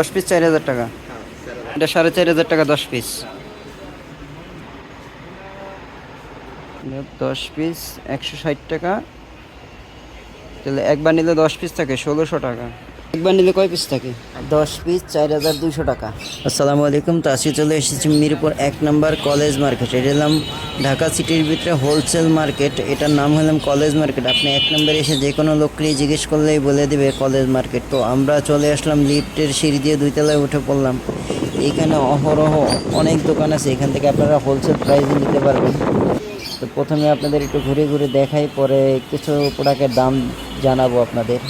দশ পিস চার হাজার টাকা। এটা সাড়ে চার হাজার টাকা দশ পিস দশ পিস একশো ষাট টাকা। তাহলে একবার নিলে দশ পিস থাকে, ষোলোশো টাকা। একবার নিলে কয় পিস থাকে? দশ পিস চার হাজার দুশো টাকা। আসসালামু আলাইকুম তো আজকে চলে এসেছি মিরপুর এক নম্বর কলেজ মার্কেট। এটা হলাম ঢাকা সিটির ভিতরে হোলসেল মার্কেট এটার নাম হলাম কলেজ মার্কেট। আপনি এক নম্বরে এসে যে কোনো লোককেই জিজ্ঞেস করলেই বলে দিবে কলেজ মার্কেট। তো আমরা চলে আসলাম লিফটের সিঁড়ি দিয়ে দুই তলায় উঠে পড়লাম। এখানে অহরহ অনেক দোকান আছে। এখান থেকে আপনারা হোলসেল প্রাইসে নিতে পারবেন। তো প্রথমে আপনাদের একটু ঘুরে ঘুরে দেখাই পরে কিছু প্রোডাক্টের দাম জানাব আপনাদের।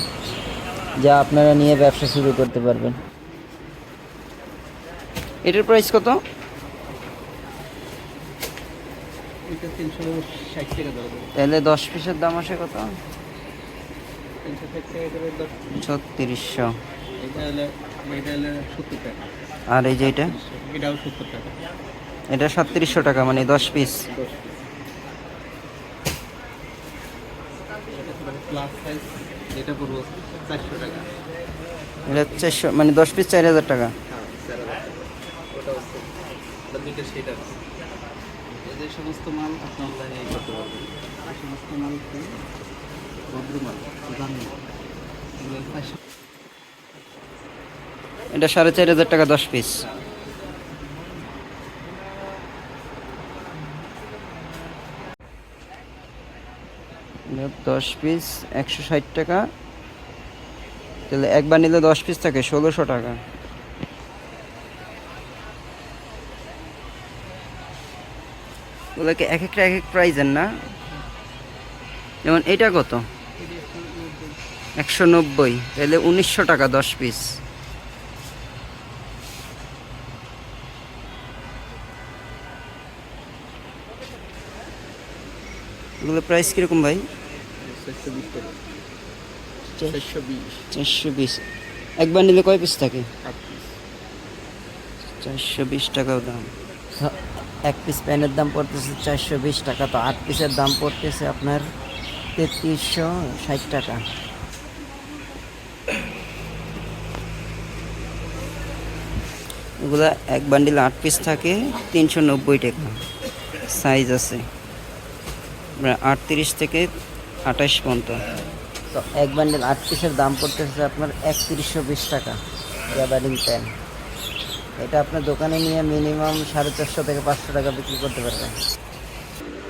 যা আপনারা নিয়ে ব্যবসা শুরু করতে পারবেন। এটার প্রাইস কত? তাহলে দশ পিসের দাম আসে কত? ছত্রিশশো। আর এই যে এটা? এটা সাতত্রিশশো টাকা মানে দশ পিস দশ প্লাস সাইজ এটা পড়ব চারশো টাকা। এটা চারশো মানে দশ পিস চার হাজার টাকা। হ্যাঁ দুইটা সেট। আছে সমস্ত মাল আপনি অনলাইনে করতে পারবেন। এই সমস্ত মাল দামি এটা সাড়ে চার হাজার টাকা দশ পিস দশ পিস একশো ষাট টাকা। তাহলে একবার নিলে দশ পিস থাকে, ষোলোশো টাকা। ওগুলোকে এক একটা এক এক প্রাইজের না? যেমন এটা কত? একশো নব্বই, তাহলে উনিশশো টাকা দশ পিস এগুলো প্রাইস কীরকম ভাই? চারশো বিশ। একবার নিলে কয় পিস থাকে? চারশো বিশ টাকাও দাম। এক পিস প্যানের দাম পড়তেছে চারশো বিশ টাকা তো আট পিসের দাম পড়তেছে আপনার তেত্রিশশো ষাট টাকা। এগুলা এক বান্ডিল আট পিস থাকে তিনশো নব্বই টাকা। সাইজ আছে। আটত্রিশ থেকে আঠাশ পর্যন্ত। তো এক বান্ডিল আট পিসের দাম পড়তেছে আপনার একত্রিশশো বিশ টাকা গ্যাদারিং প্যান এটা আপনার দোকানে নিয়ে মিনিমাম সাড়ে চারশো থেকে পাঁচশো টাকা বিক্রি করতে পারবেন।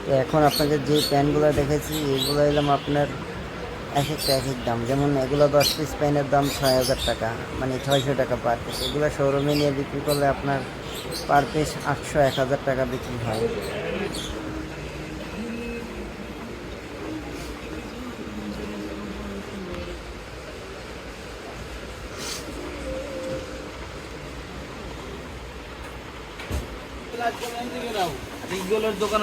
তো এখন আপনাদের যে প্যানগুলো দেখেছি, এগুলো এলাম আপনার এক একটা এক এক দাম। যেমন এগুলো দশ পিস প্যানের দাম ছয় হাজার টাকা মানে ছয়শো টাকা পার পিস এগুলো শোরুমে নিয়ে বিক্রি করলে আপনার পার পিস আটশো, এক হাজার টাকা বিক্রি হয়। দোকান